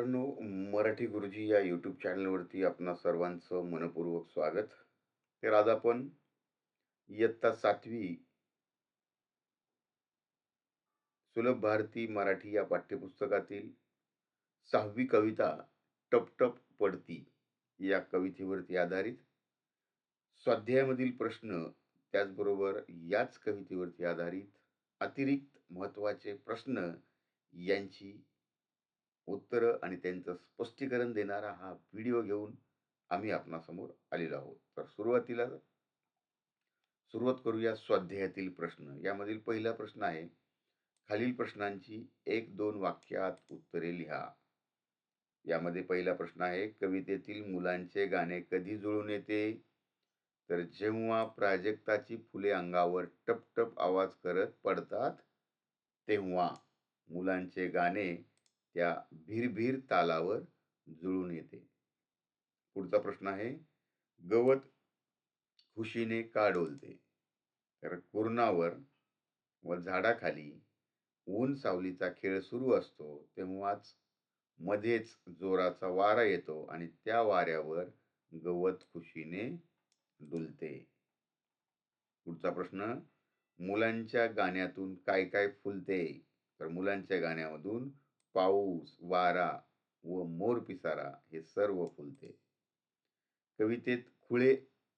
मित्रांनो, मराठी गुरुजी या यूट्यूब चॅनलवरती आपणा सर्वांचं मनपूर्वक स्वागत. तर आज आपण इयत्ता सातवी सुलभ भारती मराठी या पाठ्यपुस्तकातील सहावी कविता टप टप पडती या कवितेवरती आधारित स्वाध्यायामधील प्रश्न त्याचबरोबर याच कवितेवरती आधारित अतिरिक्त महत्त्वाचे प्रश्न यांची उत्तरं आणि त्यांचं स्पष्टीकरण देणारा हा व्हिडिओ घेऊन आम्ही आपणासमोर आलेलो आहोत. तर सुरुवातीला सुरुवात करूया स्वाध्यायातील प्रश्न. यामधील पहिला प्रश्न आहे, खालील प्रश्नांची 1-2 वाक्यात उत्तरे लिहा. यामध्ये पहिला प्रश्न आहे, कवितेतील मुलांचे गाणे कधी जुळून येते? तर जेव्हा प्राजक्ताची फुले अंगावर टप-टप आवाज करत पडतात, तेव्हा मुलांचे गाणे त्या भिरभिर तालावर जुळून येते. पुढचा प्रश्न आहे, गवत खुशीने का डोलते? तर कुरणावर व झाडाखाली ऊन सावलीचा खेळ सुरू असतो, तेव्हाच मध्येच जोराचा वारा येतो आणि त्या वाऱ्यावर गवत खुशीने डुलते. पुढचा प्रश्न, मुलांच्या गाण्यातून काय काय फुलते? तर मुलांच्या गाण्यामधून पाऊस, वारा व मोर पिसारा हे सर्व फुलते. कवितेत खुळे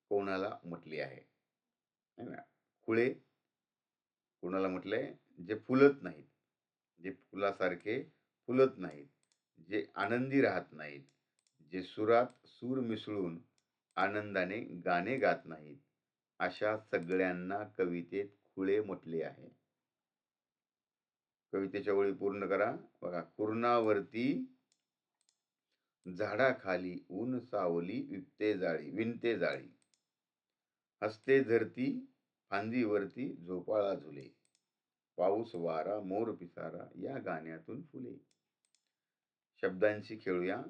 कोणाला म्हटले आहे? ना? खुळे कोणाला म्हटले जे फुलत नाहीत, जे फुलासारखे फुलत नाहीत, जे आनंदी राहत नाहीत, जे सुरात सूर मिसळून आनंदाने गाणे गात नाहीत, अशा सगळ्यांना कवितेत खुळे म्हटले आहे. कवितेच्या ओळी पूर्ण करा. बघा, कुरणावरती झाडाखाली ऊन सावली विपते जाळी विणते जाळी हस्ते धरती फांदीवरती झोपाळा झुले पाऊस वारा मोर पिसारा या गाण्यातून फुले. शब्दांशी खेळूया.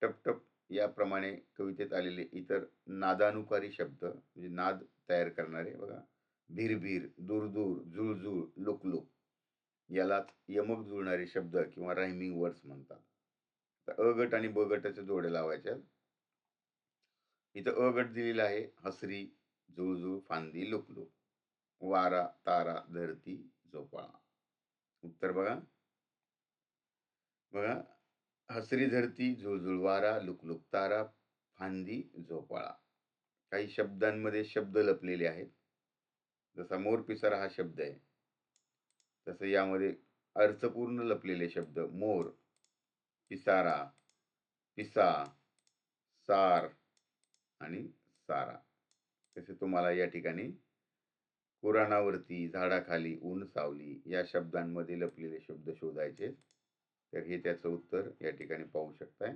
टपटप याप्रमाणे कवितेत आलेले इतर नादानुकारी शब्द म्हणजे नाद तयार करणारे बघा, भिरभिर, दूर-दूर, जुळजुळ, लुक-लुक यालाच यमक जुळणारे शब्द किंवा रायमिंग वर्ड्स म्हणतात. तर अ गट आणि ब गटाच्या जोड्या लावायच्या. इथं अ गट दिलेला आहे, हसरी, जुळजुळ, फांदी, लुकलुक, वारा, तारा, धरती, झोपाळा. उत्तर बघा. बघा, हसरी धरती, झुळझुळ वारा, लुकलुक तारा, फांदी, झोपाळा. काही शब्दांमध्ये शब्द लपलेले आहेत. जसा मोरपिसारा हा शब्द आहे, तसं यामध्ये अर्थपूर्ण लपलेले शब्द मोर, पिसारा, पिसा, सार आणि सारा. तसे तुम्हाला या ठिकाणी कुराणावरती, झाडाखाली, ऊन सावली या शब्दांमध्ये लपलेले शब्द शोधायचे. तर हे त्याचं उत्तर या ठिकाणी पाहू शकताय.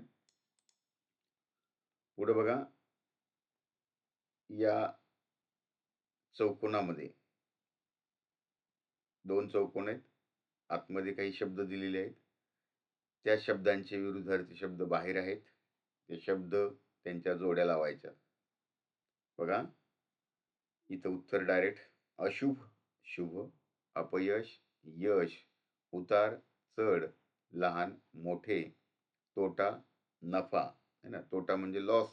पुढे बघा, या चौकोनामध्ये दोन चौकोन आहेत. आतमध्ये काही शब्द दिलेले आहेत. त्या शब्दांचे विरुद्धार्थी शब्द बाहेर आहेत. ते शब्द त्यांच्या जोड्या लावायच्या. बघा, इथं उत्तर डायरेक्ट अशुभ, शुभ, अपयश, यश, उतार, चढ, लहान, मोठे, तोटा, नफा है ना. तोटा म्हणजे लॉस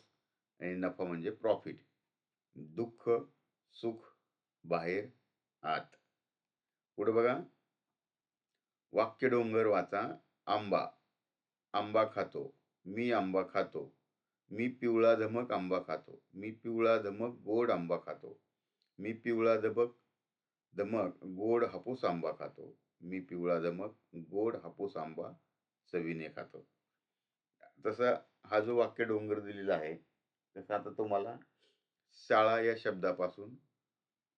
आणि नफा म्हणजे प्रॉफिट. दुःख, सुख, बाहेर, आत. पुढं बघा, वाक्य डोंगर वाचा. आंबा, आंबा खातो, मी आंबा खातो, मी पिवळा धमक आंबा खातो, मी पिवळा धमक गोड आंबा खातो, मी पिवळा धमक धमक गोड हापूस आंबा खातो, मी पिवळा धमक गोड हापूस आंबा चवीने खातो. तसा हा जो वाक्य डोंगर दिलेला आहे, तसा आता तुम्हाला शाळा या शब्दापासून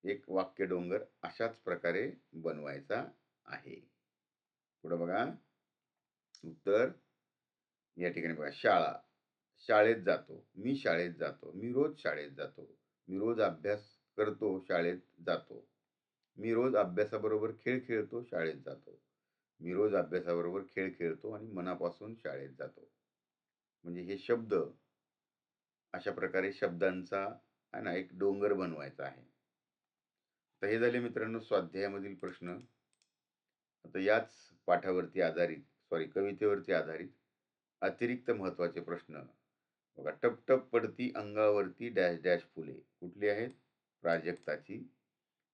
एक वाक्य डोंगर अशाच प्रकारे बनवायचा आहे. पुढं बघा, उत्तर. या ठिकाणी बघा, शाळा, शाळेत जातो, मी शाळेत जातो, मी रोज शाळेत जातो, मी रोज अभ्यास करतो, शाळेत जातो, मी रोज अभ्यासाबरोबर खेळ खेळतो, शाळेत जातो, मी रोज अभ्यासाबरोबर खेळ खेळतो आणि मनापासून शाळेत जातो. म्हणजे हे शब्द अशा प्रकारे शब्दांचा आहे ना एक डोंगर बनवायचा आहे. तर हे झाले मित्रांनो स्वाध्यायामधील प्रश्न. आता याच पाठावरती आधारित सॉरी कवितेवरती आधारित अतिरिक्त महत्त्वाचे प्रश्न. बघा टप टप पडती अंगावरती डॅश डॅश फुले. कुठली आहेत? प्राजक्ताची.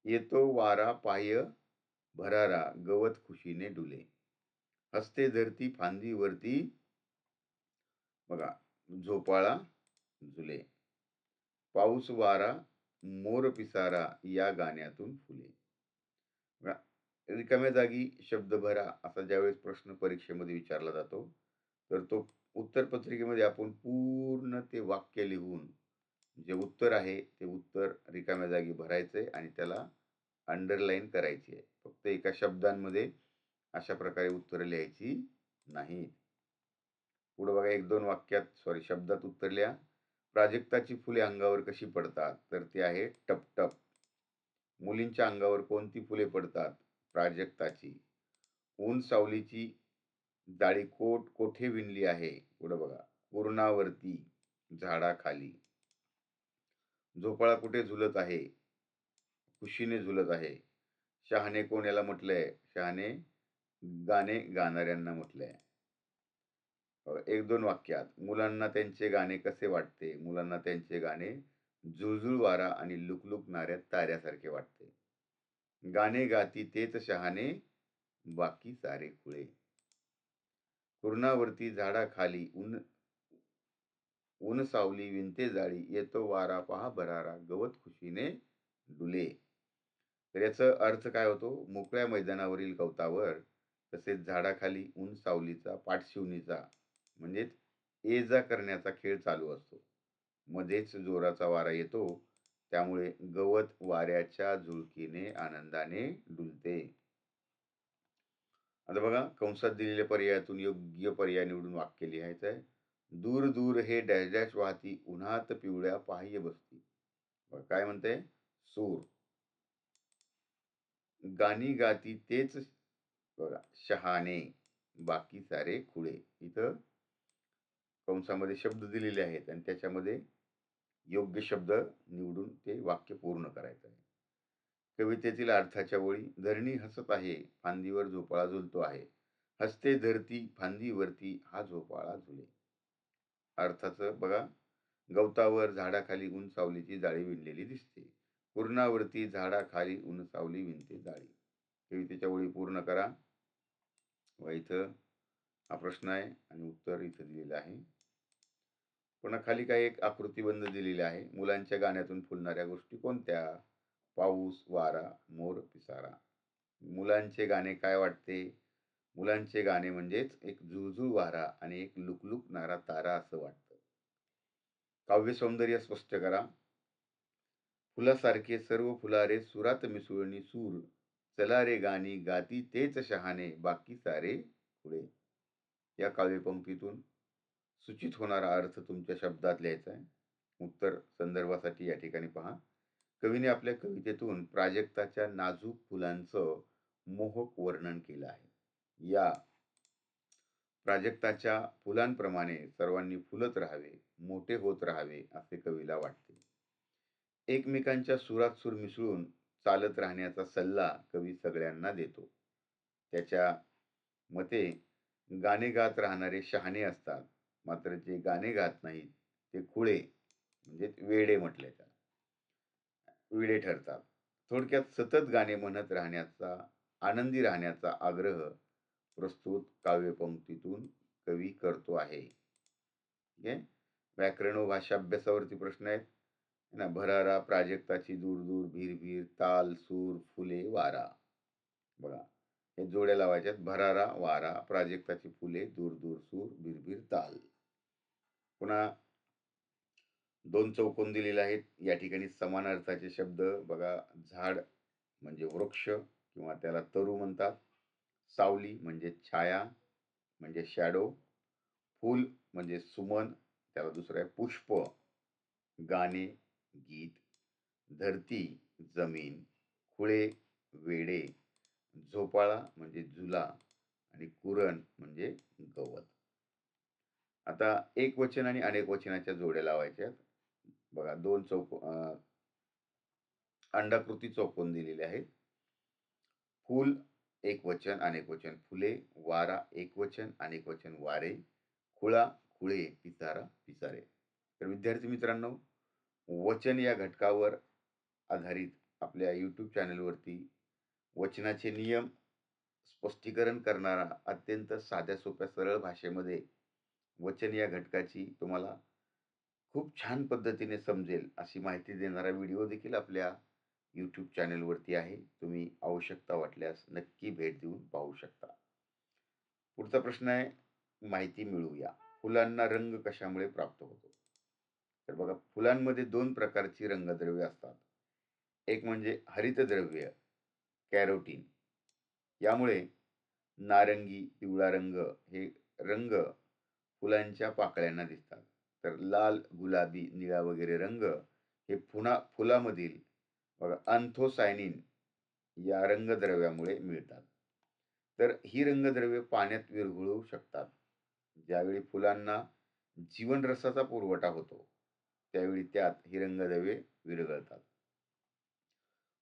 येतो वारा पाय भरारा गवत खुशीने डुले. हस्ते धरती फांदीवरती बघा झोपाळा झुले. पाऊस वारा मोर पिसारा या गाण्यातून फुले. रिकाम्या जागी शब्द भरा असा ज्यावेळेस प्रश्न परीक्षेमध्ये विचारला जातो तर तो उत्तर पत्रिकेमध्ये आपण पूर्ण ते वाक्य लिहून जे उत्तर आहे ते उत्तर रिकाम्या जागी भरायचं आहे आणि त्याला अंडरलाईन करायची आहे फक्त एका शब्दांमध्ये अशा प्रकारे उत्तरं लिहायची नाही पुढं बघा एक दोन वाक्यात सॉरी शब्दात उत्तर लिहा. प्राजक्ताची फुले अंगावर कशी पडतात? तर ती आहे टप टप मुलींच्या अंगावर कोणती फुले पडतात? प्राजक्ताची. ऊन सावलीची जाळी कोट कोठे विणली आहे? पुढं बघा. पूर्णावरती झाडाखाली. झोपाळा कुठे झुलत आहे? खुशीने झुलत आहे. शहाणे कोण याला म्हटलंय? शहाणे गाणे गाणाऱ्यांना म्हटलंय. एक दोन वाक्यात मुलांना त्यांचे गाणे कसे वाटते? मुलांना त्यांचे गाणे जुळजुळ वारा आणि लुकलुकणाऱ्या ताऱ्यासारखे वाटते. गाणे गाती तेच शहाणे बाकी सारे खुळे. कुर्णावरती झाडाखाली ऊन ऊन सावली विंते जाळी येतो वारा पहा भरारा गवत खुशीने डुले. तर याचा अर्थ काय होतो? मोकळ्या मैदानावरील गवतावर तसेच झाडाखाली ऊन सावलीचा पाठशिवणीचा म्हणजेच ये जा करण्याचा खेळ चालू असतो. मध्येच जोराचा वारा येतो. त्यामुळे गवत वाऱ्याच्या झुळकीने आनंदाने डुलते. आता बघा कंसात दिलेल्या पर्यायातून योग्य पर्याय निवडून वाक्य लिहायचं आहे दूर दूर हे डॅश डॅश वाहती उन्हात पिवळ्या पाह्य बसती. काय म्हणते सूर. गाणी गाती तेच बघा शहाणे बाकी सारे खुळे. इथं कंसामध्ये शब्द दिलेले आहेत आणि त्याच्यामध्ये योग्य शब्द निवडून ते वाक्य पूर्ण करायचं आहे. कवितेतील अर्थाच्या ओळी धरणी हसत आहे फांदीवर झोपाळा झुलतो आहे. हसते धरती फांदीवरती हा झोपाळा झुले. अर्थाचं बघा गवतावर झाडाखाली ऊन सावलीची जाळी विणलेली दिसते. पूर्णावरती झाडाखाली ऊन सावली विणते जाळी. कवितेच्या ओळी पूर्ण करा. व इथं हा प्रश्न आहे आणि उत्तर इथं दिलेलं आहे. पुन्हा खाली काही एक आकृतीबंध दिलेली आहे. मुलांच्या गाण्यातून फुलणाऱ्या गोष्टी कोणत्या? पाऊस वारा मोर पिसारा. मुलांचे गाणे काय वाटते? मुलांचे गाणे म्हणजेच एक झुळझुळ वारा आणि एक लुकलुकणारा तारा असं वाटतं. काव्य सौंदर्य स्पष्ट करा. फुलासारखे सर्व फुलारे सुरात मिसळणी सूर. चला रे गाणी गाती तेच शहाणे बाकी सारे पुढे या काव्यपंक्तीतून सूचित होणारा अर्थ तुमच्या शब्दात लिहायचा आहे. उत्तर संदर्भासाठी या ठिकाणी पहा. कवीने आपल्या कवितेतून प्राजक्ताच्या नाजूक फुलांचं मोहक वर्णन केलं आहे. या प्राजक्ताच्या फुलांप्रमाणे सर्वांनी फुलत राहावे मोठे होत राहावे असे कवीला वाटते. एकमेकांच्या सुरात सूर मिसळून चालत राहण्याचा सल्ला कवी सगळ्यांना देतो. त्याच्या मते गाणे गात राहणारे शहाणे असतात. मात्र जे गाणे गात नाहीत ते खुळे म्हणजे वेडे म्हटले त्याला वेडे ठरतात. थोडक्यात सतत गाणे म्हणत राहण्याचा आनंदी राहण्याचा आग्रह प्रस्तुत काव्यपंक्तीतून कवी करतो आहे. ठीक आहे व्याकरण व भाषा अभ्यासावरती प्रश्न आहेत. ना भरारा प्राजक्ताची दूर दूर भीर भीर ताल सूर फुले वारा. बघा हे जोड्या लावायच्यात. भरारा वारा प्राजक्ताची फुले दूर दूर सूर भीर ताल. पुन्हा दोन चौकोन दिलेले आहेत. या ठिकाणी समान अर्थाचे शब्द बघा झाड म्हणजे वृक्ष किंवा त्याला तरू म्हणतात. सावली म्हणजे छाया म्हणजे शॅडो फूल म्हणजे सुमन त्याला दुसरं आहे पुष्प. गाणे गीत धरती जमीन खुळे वेडे झोपाळा म्हणजे झुला आणि कुरण म्हणजे गवत. आता एक वचन आणि अनेक वचनाच्या जोड्या लावायच्या बघा दोन चौक अंडाकृती चौकोन दिलेले आहेत. फूल एक वचन अनेक वचन फुले. वारा एक वचन अनेक वचन वारे. खुळा खुळे पिसारा पिसारे. तर विद्यार्थी मित्रांनो वचन या घटकावर आधारित आपल्या यूट्यूब चॅनलवरती वचनाचे नियम स्पष्टीकरण करणारा अत्यंत साध्या सोप्या सरळ भाषेमध्ये वचन या घटकाची तुम्हाला खूप छान पद्धतीने समजेल अशी माहिती देणारा व्हिडिओ देखील आपल्या यूट्यूब चॅनलवरती आहे. तुम्ही आवश्यकता वाटल्यास नक्की भेट देऊन पाहू शकता. पुढचा प्रश्न आहे माहिती मिळवूया फुलांना रंग कशामुळे प्राप्त होतो? तर बघा फुलांमध्ये दोन प्रकारची रंगद्रव्य असतात. एक म्हणजे हरितद्रव्य कॅरोटीन. यामुळे नारंगी पिवळा रंग हे रंग फुलांच्या पाकळ्यांना दिसतात. तर लाल गुलाबी निळा वगैरे रंग हे फुना फुलामधील बघा अँथोसायनिन या रंगद्रव्यामुळे मिळतात. तर ही रंगद्रव्ये पाण्यात विरघळू शकतात. ज्यावेळी फुलांना जीवनरसाचा पुरवठा होतो त्यावेळी त्यात ही रंगद्रव्ये विरघळतात.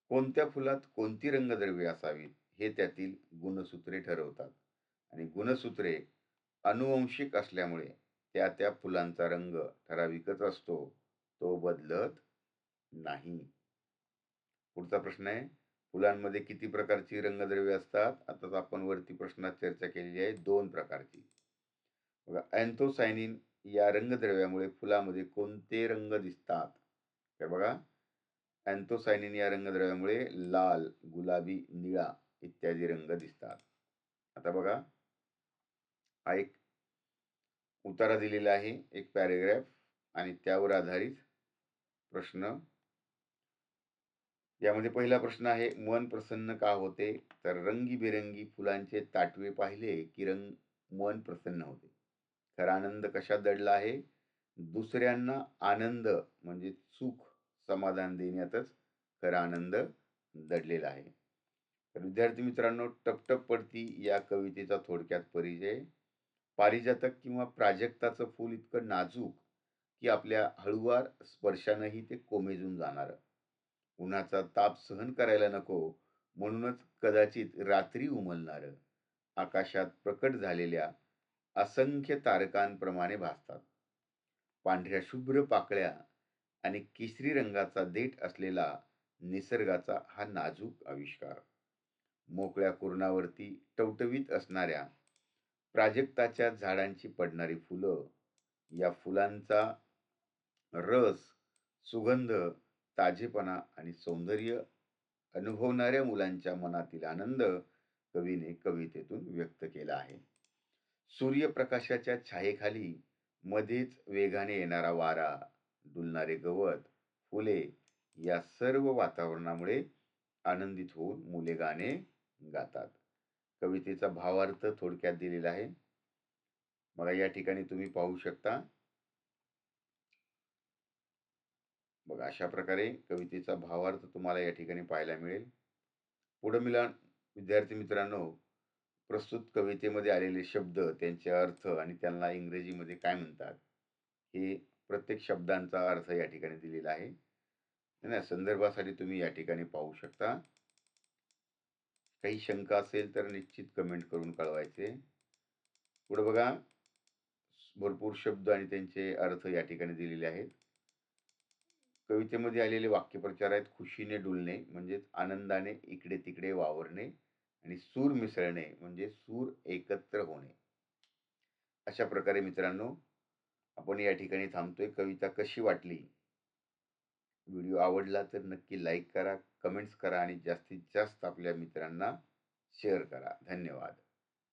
कोणत्या फुलात कोणती रंगद्रव्ये असावीत हे त्यातील गुणसूत्रे ठरवतात. आणि गुणसूत्रे अनुवंशिक असल्यामुळे त्या त्या फुलांचा रंग ठराविकच असतो. तो बदलत नाही. पुढचा प्रश्न आहे फुलांमध्ये किती प्रकारची रंगद्रव्ये असतात? आता आपण वरती प्रश्नात चर्चा केलेली आहे दोन प्रकारची. बघा अँथोसायनिन या रंगद्रव्यामुळे फुलामध्ये कोणते रंग दिसतात? तर बघा अँथोसायनिन या रंगद्रव्यामुळे लाल गुलाबी निळा इत्यादी रंग दिसतात. आता बघा हा एक उतारा दिलेला आहे एक पॅरेग्राफ आणि त्यावर आधारित प्रश्न. यामध्ये पहिला प्रश्न आहे मन प्रसन्न का होते? तर रंगीबेरंगी फुलांचे ताटवे पाहिले की रंग मन प्रसन्न होते. खरा आनंद कशात दडला आहे? दुसऱ्यांना आनंद म्हणजे सुख समाधान देण्यातच खरा आनंद दडलेला आहे. तर विद्यार्थी मित्रांनो टपटप पडती या कवितेचा थोडक्यात परिचय. पारिजातक किंवा प्राजक्ताचं फूल इतकं नाजूक की आपल्या हळुवार स्पर्शानंही ते कोमेजून जाणार. उन्हाचा ताप सहन करायला नको म्हणूनच कदाचित रात्री उमलणार. आकाशात प्रकट झालेल्या असंख्य तारकांप्रमाणे भासतात. पांढऱ्या शुभ्र पाकळ्या आणि केसरी रंगाचा देठ असलेला निसर्गाचा हा नाजूक आविष्कार. मोकळ्या कुरणावरती टवटवीत असणाऱ्या प्राजक्ताच्या झाडांची पडणारी फुलं या फुलांचा रस सुगंध ताजेपणा आणि सौंदर्य अनुभवणाऱ्या मुलांच्या मनातील आनंद कवीने कवितेतून व्यक्त केला आहे. सूर्यप्रकाशाच्या छायेखाली मध्येच वेगाने येणारा वारा डुलणारे गवत फुले या सर्व वातावरणामुळे आनंदित होऊन मुले गाणे गातात. कवितेचा भावार्थ थोडक्यात दिलेला आहे. बघा या ठिकाणी तुम्ही पाहू शकता. बघा अशा प्रकारे कवितेचा भावार्थ तुम्हाला या ठिकाणी पाहायला मिळेल. पुढं मिला विद्यार्थी मित्रांनो प्रस्तुत कवितेमध्ये आलेले शब्द त्यांचे अर्थ आणि त्यांना इंग्रजीमध्ये काय म्हणतात हे प्रत्येक शब्दांचा अर्थ या ठिकाणी दिलेला आहे. ना संदर्भासाठी तुम्ही या ठिकाणी पाहू शकता. काही शंका असेल तर निश्चित कमेंट करून कळवायचे. पुढे बघा. भरपूर शब्द आणि त्यांचे अर्थ या ठिकाणी दिलेले आहेत. कवितेमध्ये आलेले वाक्यप्रचार आहेत. खुशीने डुलणे म्हणजेच आनंदाने इकडे तिकडे वावरणे आणि सूर मिसळणे म्हणजे सूर एकत्र होणे. अशा प्रकारे मित्रांनो आपण या ठिकाणी थांबतोय. कविता कशी वाटली? व्हिडिओ आवडला तर नक्की लाईक करा. कमेंट्स करा आणि जास्तीत जास्त आपल्या मित्रांना शेअर करा. धन्यवाद.